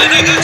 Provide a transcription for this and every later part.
Hallelujah.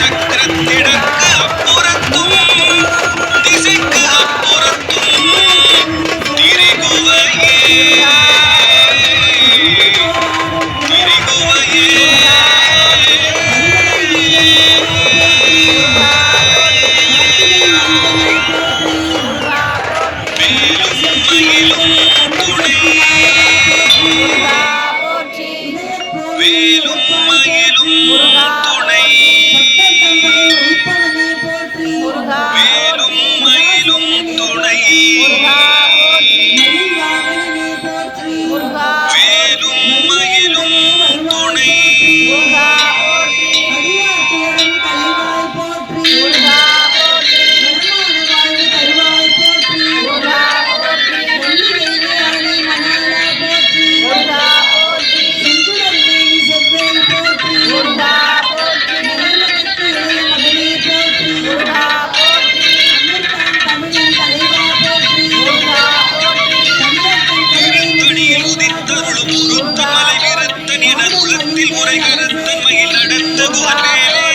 மகிழ்ந்த குமரேலே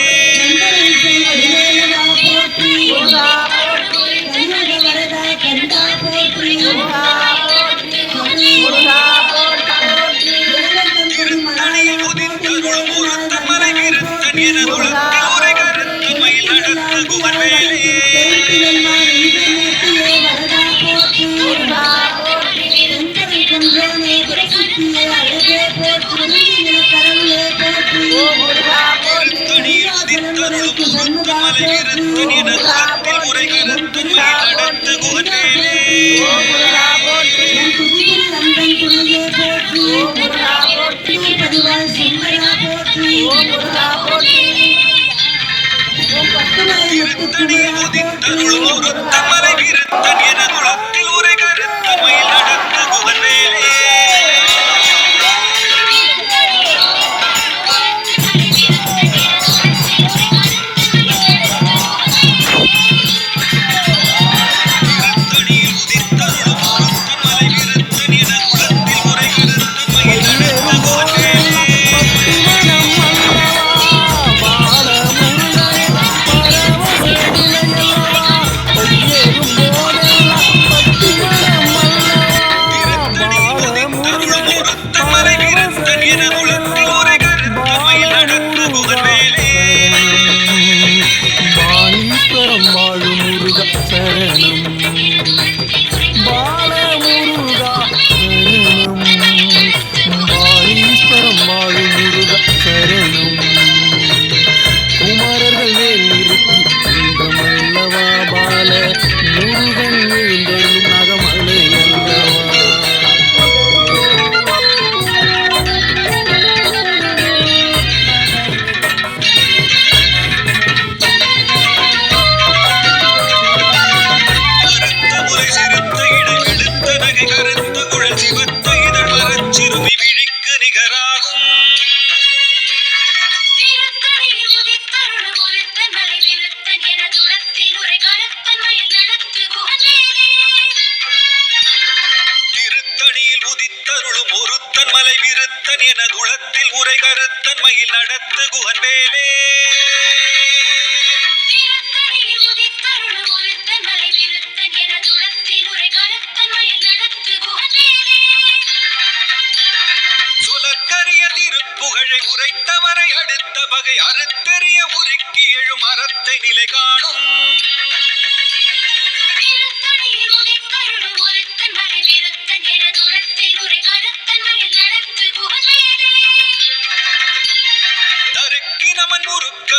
மலகிறது நினத்து முறைகிறது மயிலடத்து குகனேலே தனியில் உதித்தருளும் ஒரு தமலை விருத்தன் என குளம் விழி கருத்த குழல் சிவத்த இதழ் மரச்சிறுமி விழிக்கு நிகராகும். திருத்தணியில் உதித்தருளும் ஒருத்தன் மலை விருத்தன் என துளத்தில் உரை கருத்தன்மையில் நடத்து குகன் வேலே உரைத்தவரை அடுத்த வகை அறுத்தெறிய உருக்கி எழும் அறத்தை நிலை காணும்.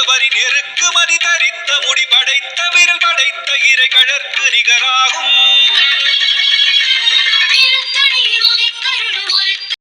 வரின் எருக்குமதி தரித்த முடி படைத்த விரல் படைத்த இறை கழற்கு நிகராகும்